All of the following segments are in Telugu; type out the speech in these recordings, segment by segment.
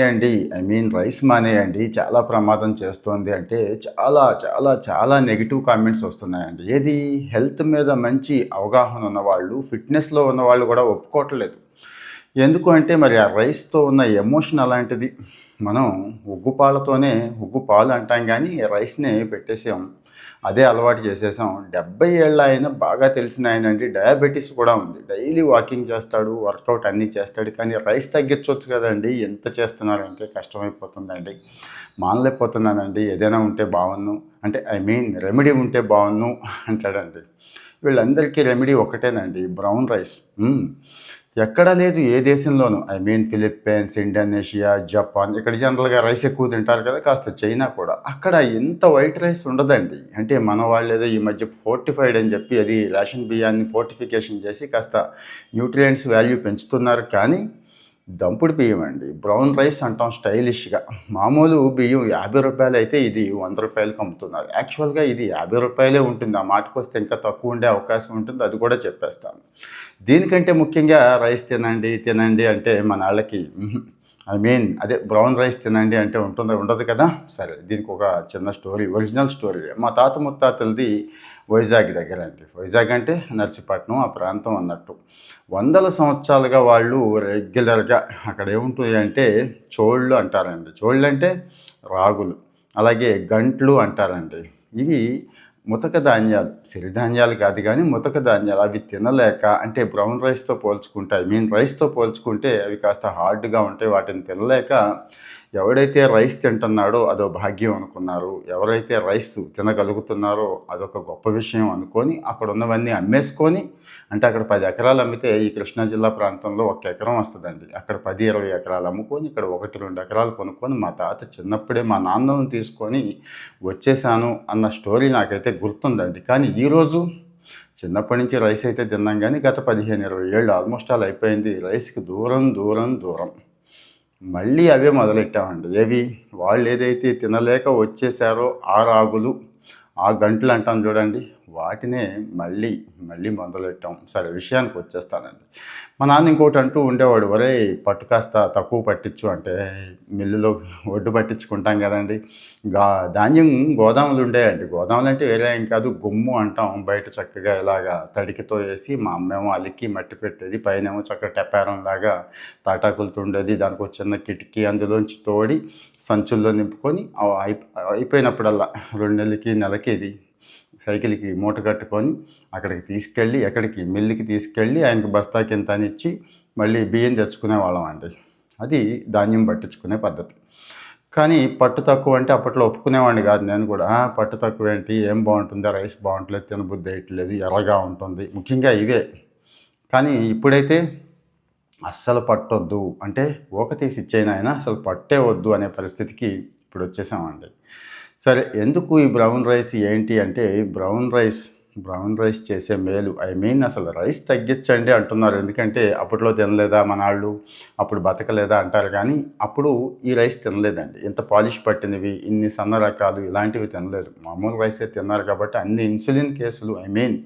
అండి. ఐ మీన్ రైస్ మానేయండి చాలా ప్రమాదం చేస్తోంది అంటే చాలా చాలా చాలా నెగిటివ్ కామెంట్స్ వస్తున్నాయండి. ఏది? హెల్త్ మీద మంచి అవగాహన ఉన్నవాళ్ళు ఫిట్నెస్లో ఉన్నవాళ్ళు కూడా ఒప్పుకోవట్లేదు. ఎందుకు అంటే మరి ఆ రైస్తో ఉన్న ఎమోషన్ అలాంటిది. మనం ఉగ్గుపాలతోనే ఉగ్గు పాలు అంటాం కానీ రైస్నే పెట్టేసాం అదే అలవాటు చేసేసాం. డెబ్బై ఏళ్ళ ఆయన బాగా తెలిసిన ఆయన అండి డయాబెటీస్ కూడా ఉంది. డైలీ వాకింగ్ చేస్తాడు వర్కౌట్ అన్నీ చేస్తాడు. కానీ రైస్ తగ్గించవచ్చు కదండి. ఎంత చేస్తున్నారంటే కష్టమైపోతుందండి. మానలేకపోతున్నానండి. ఏదైనా ఉంటే బాగున్ను అంటే ఐ మీన్ రెమెడీ ఉంటే బాగున్ను అంటాడండి. వీళ్ళందరికీ రెమెడీ ఒకటేనండి. Brown rice. ఎక్కడా లేదు ఏ దేశంలోనూ. I mean Philippines Indonesia Japan ఇక్కడ జనరల్గా రైస్ ఎక్కువ తింటారు కదా కాస్త చైనా కూడా. అక్కడ ఎంత వైట్ రైస్ ఉండదండి. అంటే మన వాళ్ళు ఏదో ఈ మధ్య ఫోర్టిఫైడ్ అని చెప్పి అది రేషన్ బియ్యాన్ని ఫోర్టిఫికేషన్ చేసి కాస్త న్యూట్రియంట్స్ వాల్యూ పెంచుతున్నారు. కానీ దంపుడు బియ్యం అండి బ్రౌన్ రైస్ అంటాం స్టైలిష్గా. మామూలు బియ్యం యాభై రూపాయలు అయితే ఇది వంద రూపాయలకి అమ్ముతున్నారు. యాక్చువల్గా ఇది యాభై రూపాయలే ఉంటుంది. ఆ మాటకు వస్తే ఇంకా తక్కువ ఉండే అవకాశం ఉంటుంది. అది కూడా చెప్పేస్తాను. దీనికంటే ముఖ్యంగా రైస్ తినండి తినండి అంటే మన వాళ్ళకి ఐ మీన్ అదే బ్రౌన్ రైస్ తినండి అంటే ఉంటుంది? ఉండదు కదా? సరే దీనికి ఒక చిన్న స్టోరీ ఒరిజినల్ స్టోరీ. మా తాత ముత్తాతలది వైజాగ్ దగ్గర అండి వైజాగ్ అంటే నర్సీపట్నం ఆ ప్రాంతం అన్నట్టు. వందల సంవత్సరాలుగా వాళ్ళు రెగ్యులర్గా అక్కడ ఏముంటుంది అంటే చోళ్ళు అంటారండి. చోళ్ళు అంటే రాగులు అలాగే గంట్లు అంటారండి. ఇవి ముతక ధాన్యాలు సిరిధాన్యాలు కాదు కానీ ముతక ధాన్యాలు అవి తినలేక అంటే బ్రౌన్ రైస్తో పోల్చుకుంటాయి. మీన్ రైస్తో పోల్చుకుంటే అవి కాస్త హార్డ్గా ఉంటాయి వాటిని తినలేక ఎవడైతే రైస్ తింటున్నాడో అదో భాగ్యం అనుకున్నారు. ఎవరైతే రైస్ తినగలుగుతున్నారో అదొక గొప్ప విషయం అనుకొని అక్కడ ఉన్నవన్నీ అమ్మేసుకొని అంటే అక్కడ పది ఎకరాలు అమ్మితే ఈ కృష్ణా జిల్లా ప్రాంతంలో ఒక ఎకరం వస్తుందండి. అక్కడ పది ఇరవై ఎకరాలు అమ్ముకొని ఇక్కడ ఒకటి రెండు ఎకరాలు కొనుక్కొని మా తాత చిన్నప్పుడే మా నాన్నను తీసుకొని వచ్చేసాను అన్న స్టోరీ నాకైతే గుర్తుందండి. కానీ ఈరోజు చిన్నప్పటి నుంచి రైస్ అయితే తిన్నాం కానీ గత పదిహేను ఇరవై ఏళ్ళు ఆల్మోస్ట్ ఆల్ అయిపోయింది. రైస్కి దూరం దూరం దూరం. మళ్ళీ అవే మొదలెట్టామండి. ఏవి? వాళ్ళు ఏదైతే తినలేక వచ్చేసారో ఆ రాగులు ఆ గంటలు అంటాం చూడండి. వాటినే మళ్ళీ మళ్ళీ మొదలెట్టాం. సరే విషయానికి వచ్చేస్తానండి. మా నాన్న ఇంకోటి అంటూ ఉండేవాడు వరే పట్టు కాస్త తక్కువ పట్టించు. అంటే మిల్లులో ఒడ్డు పట్టించుకుంటాం కదండి. గా ధాన్యం గోదాములు ఉండేయండి. గోదాములు అంటే వేరే ఏం కాదు గుమ్ము అంటాం. బయట చక్కగా ఇలాగా తడికితో వేసి మా అమ్మేమో అలికి మట్టి పెట్టేది పైనేమో చక్కగా టెపారం లాగా తాటాకులతో ఉండేది దానికి ఒక చిన్న కిటికీ అందులోంచి తోడి సంచుల్లో నింపుకొని అయిపోయినప్పుడల్లా రెండు నెలలకి నెలకి ఇది సైకిల్కి మూట కట్టుకొని అక్కడికి తీసుకెళ్ళి ఎక్కడికి మిల్లుకి తీసుకెళ్ళి ఆయనకి బస్తా కింద అని ఇచ్చి మళ్ళీ బియ్యం తెచ్చుకునే వాళ్ళం అండి. అది ధాన్యం పట్టించుకునే పద్ధతి. కానీ పట్టు తక్కువ అంటే అప్పట్లో ఒప్పుకునేవాడిని కాదు నేను కూడా. పట్టు తక్కువ ఏంటి? ఏం బాగుంటుంది? రైస్ బాగుంటలేదు తినబుద్ధి వేయట్లేదు ఎర్రగా ఉంటుంది. ముఖ్యంగా ఇవే. కానీ ఇప్పుడైతే అస్సలు పట్టొద్దు. అంటే ఊక తీసి ఇచ్చేయను ఆయన అసలు పట్టే వద్దు అనే పరిస్థితికి ఇప్పుడు వచ్చేసామండి. సరే ఎందుకు ఈ బ్రౌన్ రైస్ ఏంటి అంటే బ్రౌన్ రైస్ బ్రౌన్ రైస్ చేసే మేలు ఐ మీన్ అసలు రైస్ తగ్గించండి అంటున్నారు. ఎందుకంటే అప్పట్లో తినలేదా మన వాళ్ళు అప్పుడు బతకలేదా అంటారు కానీ అప్పుడు ఈ రైస్ తినలేదండి. ఇంత పాలిష్ పట్టినవి ఇన్ని సన్న రకాలు ఇలాంటివి తినలేదు. మామూలు రైసే తిన్నారు కాబట్టి అన్ని ఇన్సులిన్ కేసులు ఐ మీన్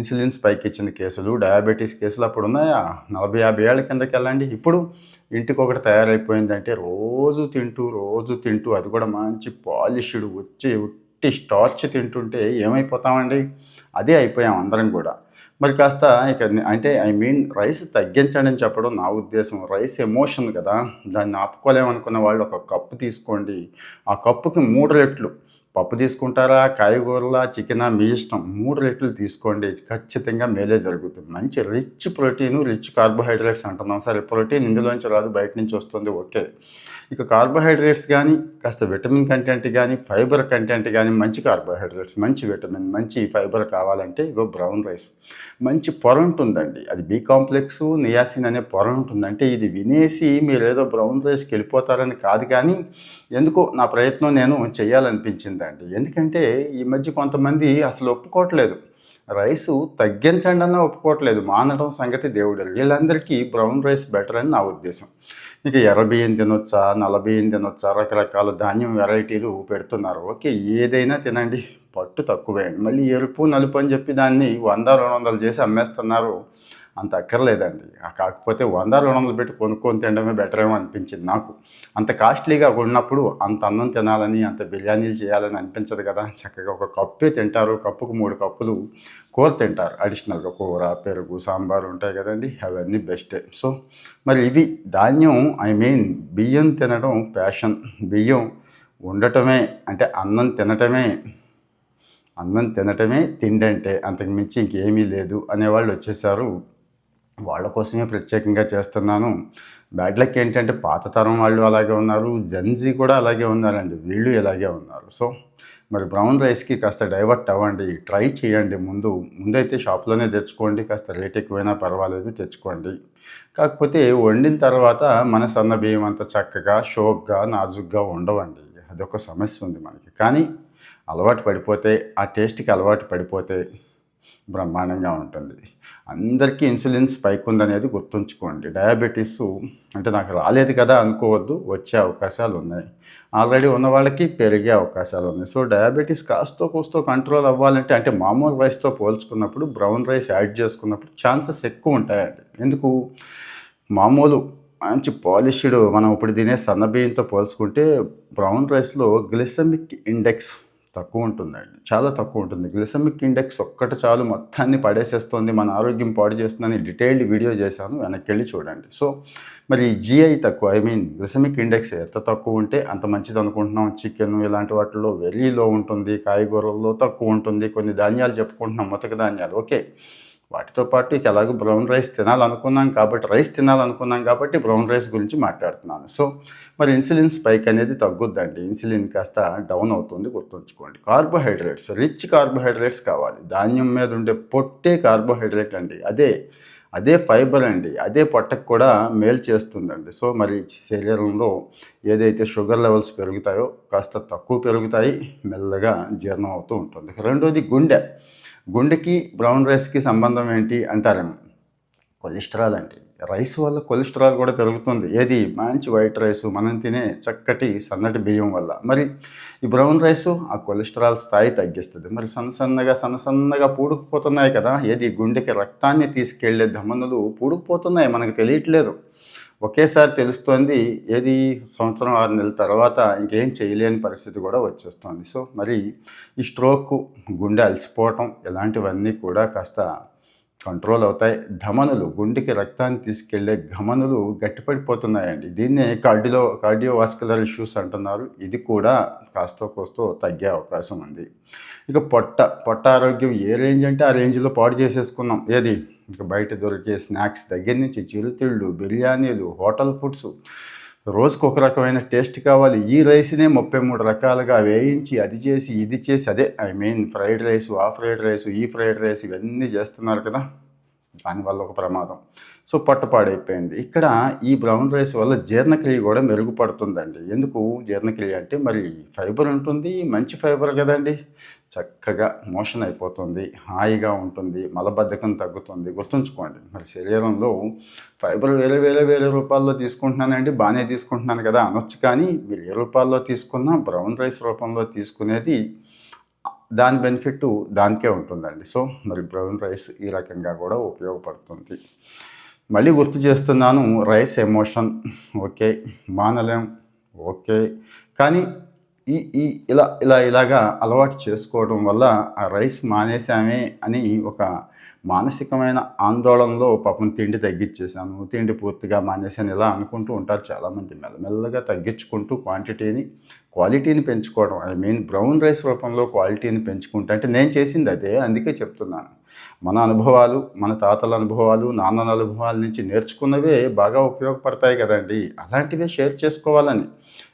ఇన్సులిన్ స్పైక్ ఇచ్చిన కేసులు డయాబెటీస్ కేసులు అప్పుడు ఉన్నాయా? నలభై యాభై ఏళ్ళ కిందకి వెళ్ళండి ఇప్పుడు ఇంటికి ఒకటి తయారైపోయిందంటే రోజు తింటూ రోజు తింటూ అది కూడా మంచి పాలిష్డ్ వచ్చి ఉట్టి స్టార్చ్ తింటుంటే ఏమైపోతామండి? అదే అయిపోయాం అందరం కూడా. మరి కాస్త ఇక అంటే ఐ మీన్ రైస్ తగ్గించండి అని చెప్పడం నా ఉద్దేశం. రైస్ ఎమోషన్ కదా. దాన్ని ఆపుకోలేమనుకున్న వాళ్ళు ఒక కప్పు తీసుకోండి. ఆ కప్పుకి మూడు రెట్లు. పప్పు తీసుకుంటారా కాయగూరలా చికెనా మీ ఇష్టం. మూడు రెట్లు తీసుకోండి. ఖచ్చితంగా మేలే జరుగుతుంది. మంచి రిచ్ ప్రోటీన్ రిచ్ కార్బోహైడ్రేట్స్ అంటున్నాం. సరే ప్రోటీన్ ఇందులోంచి రాదు బయట నుంచి వస్తుంది. ఓకే. ఇక కార్బోహైడ్రేట్స్ కానీ కాస్త విటమిన్ కంటెంట్ కానీ ఫైబర్ కంటెంట్ కానీ మంచి కార్బోహైడ్రేట్స్ మంచి విటమిన్ మంచి ఫైబర్ కావాలంటే ఇగో బ్రౌన్ రైస్. మంచి పొర ఉంటుందండి అది బి కాంప్లెక్స్ నియాసిన్ అనే పొర ఉంటుందంటే ఇది వినేసి మీరు ఏదో బ్రౌన్ రైస్కి వెళ్ళిపోతారని కాదు కానీ ఎందుకో నా ప్రయత్నం నేను చేయాలనిపించింది. వచ్చిందండి ఎందుకంటే ఈ మధ్య కొంతమంది అసలు ఒప్పుకోవట్లేదు. రైసు తగ్గించండి అన్న ఒప్పుకోవట్లేదు. మానడం సంగతి దేవుడు. వీళ్ళందరికీ బ్రౌన్ రైస్ బెటర్ అని నా ఉద్దేశం. ఇక ఎర్ర బియ్యం తినొచ్చా? నల్ల బియ్యం తినొచ్చా? రకరకాల ధాన్యం వెరైటీలు పెడుతున్నారు. ఓకే ఏదైనా తినండి. పట్టు తక్కువేయండి మళ్ళీ ఎరుపు నలుపు అని చెప్పి దాన్ని వంద రెండు వందలు చేసి అమ్మేస్తున్నారు. అంత అక్కర్లేదండి. కాకపోతే వంద రెండు వందలు పెట్టి కొనుక్కొని తినడమే బెటర్ ఏమో అనిపించింది నాకు. అంత కాస్ట్లీగా ఉన్నప్పుడు అంత అన్నం తినాలని అంత బిర్యానీలు చేయాలని అనిపించదు కదా. చక్కగా ఒక కప్పే తింటారు. కప్పుకు మూడు కప్పులు కూర తింటారు. అడిషనల్గా కూర పెరుగు సాంబార్ ఉంటాయి కదండి. అవన్నీ బెస్టే. సో మరి ఇవి ధాన్యం ఐ మీన్ బియ్యం తినడం ప్యాషన్. బియ్యం ఉండటమే అంటే అన్నం తినటమే అన్నం తినటమే తిండి అంటే అంతకు మించి ఇంకేమీ లేదు అనేవాళ్ళు వచ్చేసారు. వాళ్ళ కోసమే ప్రత్యేకంగా చేస్తున్నాను. బ్యాడ్ లక్ ఏంటంటే పాత తరం వాళ్ళు అలాగే ఉన్నారు. జన్జీ కూడా అలాగే ఉన్నారండి. వీళ్ళు ఇలాగే ఉన్నారు. సో మరి బ్రౌన్ రైస్కి కాస్త డైవర్ట్ అవ్వండి. ట్రై చేయండి ముందు. ముందైతే షాప్లోనే తెచ్చుకోండి. కాస్త రేట్ ఎక్కువైనా పర్వాలేదు తెచ్చుకోండి. కాకపోతే వండిన తర్వాత మన సన్న బియ్యం అంత చక్కగా షోక్గా నాజుగ్గా ఉండవండి. అదొక సమస్య ఉంది మనకి. కానీ అలవాటు పడిపోతే ఆ టేస్ట్కి అలవాటు పడిపోతే బ్రహ్మాండంగా ఉంటుంది. అందరికీ ఇన్సులిన్ స్పైక్ ఉందనేది గుర్తుంచుకోండి. డయాబెటీస్ అంటే నాకు రాలేదు కదా అనుకోవద్దు వచ్చే అవకాశాలు ఉన్నాయి. ఆల్రెడీ ఉన్న వాళ్ళకి పెరిగే అవకాశాలు ఉన్నాయి. సో డయాబెటీస్ కాస్తో కూస్తో కంట్రోల్ అవ్వాలంటే అంటే మామూలు రైస్తో పోల్చుకున్నప్పుడు బ్రౌన్ రైస్ యాడ్ చేసుకున్నప్పుడు ఛాన్సెస్ ఎక్కువ ఉంటాయండి. ఎందుకు? మామూలు మంచి పాలిష్డ్ మనం ఇప్పుడు తినే సన్న బియ్యంతో పోల్చుకుంటే బ్రౌన్ రైస్లో గ్లిసమిక్ ఇండెక్స్ తక్కువ ఉంటుందండి చాలా తక్కువ ఉంటుంది గ్లిసమిక్ ఇండెక్స్ ఒక్కటి చాలు మొత్తాన్ని పడేసేస్తుంది. మన ఆరోగ్యం పాడు చేస్తుందని డీటెయిల్డ్ వీడియో చేశాను. వెనక్కి వెళ్ళి చూడండి. సో మరి జిఐ తక్కువ ఐ మీన్ గ్లిసమిక్ ఇండెక్స్ ఎంత తక్కువ ఉంటే అంత మంచిది అనుకుంటున్నాం. చికెన్ ఇలాంటి వాటిలో వెర్రీలో ఉంటుంది. కాయగూరల్లో తక్కువ ఉంటుంది కొన్ని ధాన్యాలు చెప్పుకుంటున్నాం. మొతక ధాన్యాలు. ఓకే. వాటితో పాటు ఇక ఎలాగో బ్రౌన్ రైస్ తినాలనుకున్నాం కాబట్టి రైస్ తినాలనుకున్నాం కాబట్టి బ్రౌన్ రైస్ గురించి మాట్లాడుతున్నాను. సో మరి ఇన్సులిన్ స్పైక్ అనేది తగ్గుద్దండి. ఇన్సులిన్ కాస్త డౌన్ అవుతుంది గుర్తుంచుకోండి. కార్బోహైడ్రేట్స్ రిచ్ కార్బోహైడ్రేట్స్ కావాలి. ధాన్యం మీద ఉండే పొట్టే కార్బోహైడ్రేట్ అండి. అదే అదే ఫైబర్ అండి. అదే పొట్టకు కూడా మేలు చేస్తుందండి. సో మరి శరీరంలో ఏదైతే షుగర్ లెవెల్స్ పెరుగుతాయో కాస్త తక్కువ పెరుగుతాయి మెల్లగా జీర్ణం అవుతూ ఉంటుంది. రెండోది గుండె. గుండెకి బ్రౌన్ రైస్కి సంబంధం ఏంటి అంటారేమో కొలెస్ట్రాల్ అండి. రైస్ వల్ల కొలెస్ట్రాల్ కూడా పెరుగుతుంది. ఏది? మంచి వైట్ రైస్ మనం తినే చక్కటి సన్నటి బియ్యం వల్ల. మరి ఈ బ్రౌన్ రైస్ ఆ కొలెస్ట్రాల్ స్థాయి తగ్గిస్తుంది. మరి సన్న సన్నగా సన్న సన్నగా పూడుకుపోతున్నాయి కదా. ఏది? గుండెకి రక్తాన్ని తీసుకెళ్ళే ధమనులు పూడుకుపోతున్నాయి. మనకు తెలియట్లేదు. ఒకేసారి తెలుస్తోంది ఏది సంవత్సరం ఆరు నెలల తర్వాత ఇంకేం చేయలేని పరిస్థితి కూడా వచ్చేస్తుంది. సో మరి ఈ స్ట్రోక్ గుండె అలసిపోవటం ఇలాంటివన్నీ కూడా కాస్త కంట్రోల్ అవుతాయి. ధమనులు గుండెకి రక్తాన్ని తీసుకెళ్ళే ఘమనులు గట్టిపడిపోతున్నాయండి. దీన్నే కార్డిలో కార్డియోవాస్కులర్ ఇష్యూస్ అంటున్నారు. ఇది కూడా కాస్తో కోస్తో తగ్గే అవకాశం ఉంది. ఇక పొట్ట పొట్ట ఆరోగ్యం ఏ రేంజ్ అంటే ఆ రేంజ్లో పాడు చేసేసుకున్నాం. ఏది? ఇంకా బయట దొరికే స్నాక్స్ దగ్గర నుంచి చిరుతిళ్ళు బిర్యానీలు హోటల్ ఫుడ్స్. రోజుకు ఒక రకమైన టేస్ట్ కావాలి. ఈ రైస్నే ముప్పై మూడు రకాలుగా వేయించి అది చేసి ఇది చేసి అదే ఐ మీన్ ఫ్రైడ్ రైస్ ఆ ఫ్రైడ్ రైస్ ఈ ఫ్రైడ్ రైస్ ఇవన్నీ చేస్తున్నారు కదా. దానివల్ల ఒక ప్రమాదం. సో పట్టుపాడైపోయింది. ఇక్కడ ఈ బ్రౌన్ రైస్ వల్ల జీర్ణక్రియ కూడా మెరుగుపడుతుందండి. ఎందుకు జీర్ణక్రియ అంటే మరి ఫైబర్ ఉంటుంది మంచి ఫైబర్ కదండి. చక్కగా మోషన్ అయిపోతుంది హాయిగా ఉంటుంది మలబద్ధకం తగ్గుతుంది. గుర్తుంచుకోండి మరి శరీరంలో ఫైబర్ వేరే వేరే వేరే రూపాల్లో తీసుకుంటున్నానండి బాగానే తీసుకుంటున్నాను కదా అనొచ్చు కానీ మీరు ఏ రూపాల్లో తీసుకున్నా బ్రౌన్ రైస్ రూపంలో తీసుకునేది దాని బెనిఫిట్ దానికే ఉంటుందండి. సో మరి బ్రౌన్ రైస్ ఈ రకంగా కూడా ఉపయోగపడుతుంది. మళ్ళీ గుర్తు చేస్తున్నాను రైస్ ఎమోషన్. ఓకే మానలేం ఓకే. కానీ ఈ ఈ ఇలా ఇలా ఇలాగా అలవాటు చేసుకోవడం వల్ల ఆ రైస్ మానేసామే అని ఒక మానసికమైన ఆందోళనలో పాపం తిండి తగ్గించేసాను తిండి పూర్తిగా మానేసాను ఇలా అనుకుంటూ ఉంటారు చాలామంది. మెల్లమెల్లగా తగ్గించుకుంటూ క్వాంటిటీని క్వాలిటీని పెంచుకోవడం ఐ మీన్ బ్రౌన్ రైస్ రూపంలో క్వాలిటీని పెంచుకుంటా అంటే నేను చేసింది అదే అందుకే చెప్తున్నాను. మన అనుభవాలు మన తాతల అనుభవాలు నాన్నల అనుభవాల నుంచి నేర్చుకున్నవే బాగా ఉపయోగపడతాయి కదండి. అలాంటివే షేర్ చేసుకోవాలని.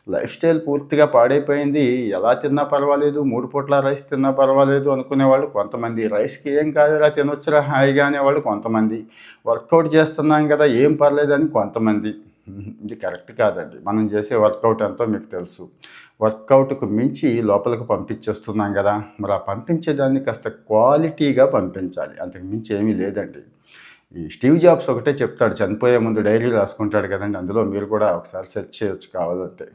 లైఫ్ స్టైల్ పూర్తిగా పాడైపోయింది. ఎలా తిన్నా పర్వాలేదు మూడు పూట్ల రైస్ తిన్నా పర్వాలేదు అనుకునేవాళ్ళు కొంతమంది. రైస్కి ఏం కాదురా తినొచ్చురా హాయిగా అనేవాళ్ళు కొంతమంది. వర్కౌట్ చేస్తున్నాం కదా ఏం పర్లేదని కొంతమంది. ఇది కరెక్ట్ కాదండి. మనం చేసే వర్కౌట్ ఎంతో మీకు తెలుసు. వర్కౌట్కు మించి లోపలికి పంపించేస్తున్నాం కదా. మరి ఆ పంపించేదాన్ని కాస్త క్వాలిటీగా పంపించాలి. అంతకు మించి ఏమీ లేదండి. ఈ స్టీవ్ జాబ్స్ ఒకటే చెప్తాడు. చనిపోయే ముందు డైరీ రాసుకుంటాడు కదండి. అందులో మీరు కూడా ఒకసారి సెర్చ్ చేయొచ్చు కావాలంటే.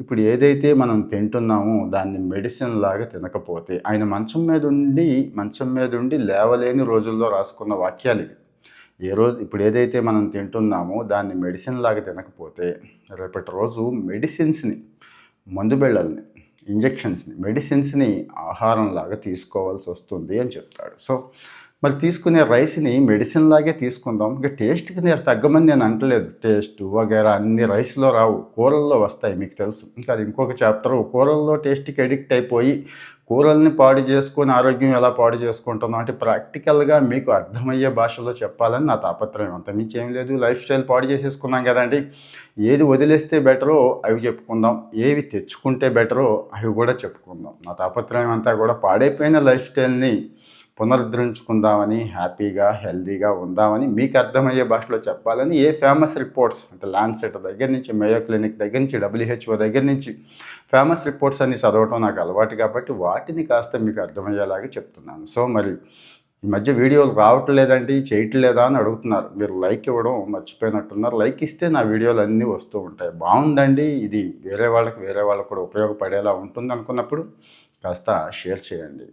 ఇప్పుడు ఏదైతే మనం తింటున్నామో దాన్ని మెడిసిన్ లాగా తినకపోతే ఆయన మంచం మీద ఉండి మంచం మీద ఉండి లేవలేని రోజుల్లో రాసుకున్న వాక్యాలు ఇవి. ఏ రోజు ఇప్పుడు ఏదైతే మనం తింటున్నామో దాన్ని మెడిసిన్ లాగా తినకపోతే రేపటి రోజు మెడిసిన్స్ని మందుబెళ్ళల్ని ఇంజెక్షన్స్ని మెడిసిన్స్ని ఆహారం లాగా తీసుకోవాల్సి వస్తుంది అని చెప్తాడు. సో మరి తీసుకునే రైస్ని మెడిసిన్ లాగే తీసుకుందాం. ఇంకా టేస్ట్కి నేను తగ్గమని నేను అంటలేదు. టేస్ట్ వగేరా అన్ని రైస్లో రావు కూరల్లో వస్తాయి మీకు తెలుసు. ఇంకా అది ఇంకొక చాప్టర్ కూరల్లో టేస్ట్కి అడిక్ట్ అయిపోయి కూరల్ని పాడు చేసుకొని ఆరోగ్యం ఎలా పాడు చేసుకుంటున్నాం అంటే ప్రాక్టికల్గా మీకు అర్థమయ్యే భాషలో చెప్పాలని నా తాపత్రయం. అంత మించి ఏం లేదు. లైఫ్ స్టైల్ పాడు చేసేసుకున్నాం కదండి. ఏది వదిలేస్తే బెటరో అవి చెప్పుకుందాం. ఏవి తెచ్చుకుంటే బెటరో అవి కూడా చెప్పుకుందాం. నా తాపత్రయం అంతా కూడా పాడైపోయిన లైఫ్ స్టైల్ని పునరుద్ధరించుకుందామని హ్యాపీగా హెల్దీగా ఉందామని మీకు అర్థమయ్యే భాషలో చెప్పాలని ఏ ఫేమస్ రిపోర్ట్స్ అంటే ల్యాన్సెట్ దగ్గర నుంచి మేయో క్లినిక్ దగ్గర నుంచి డబ్ల్యూహెచ్ఓ దగ్గర నుంచి ఫేమస్ రిపోర్ట్స్ అన్ని చదవటం నాకు అలవాటు కాబట్టి వాటిని కాస్త మీకు అర్థమయ్యేలాగా చెప్తున్నాను. సో మరి ఈ మధ్య వీడియోలు రావట్లేదండి చేయట్లేదా అని అడుగుతున్నారు. మీరు లైక్ ఇవ్వడం మర్చిపోయినట్టున్నారు. లైక్ ఇస్తే నా వీడియోలు అన్నీ వస్తూ ఉంటాయి. బాగుందండి ఇది వేరే వాళ్ళకి వేరే వాళ్ళకి కూడా ఉపయోగపడేలా ఉంటుంది అనుకున్నప్పుడు కాస్త షేర్ చేయండి.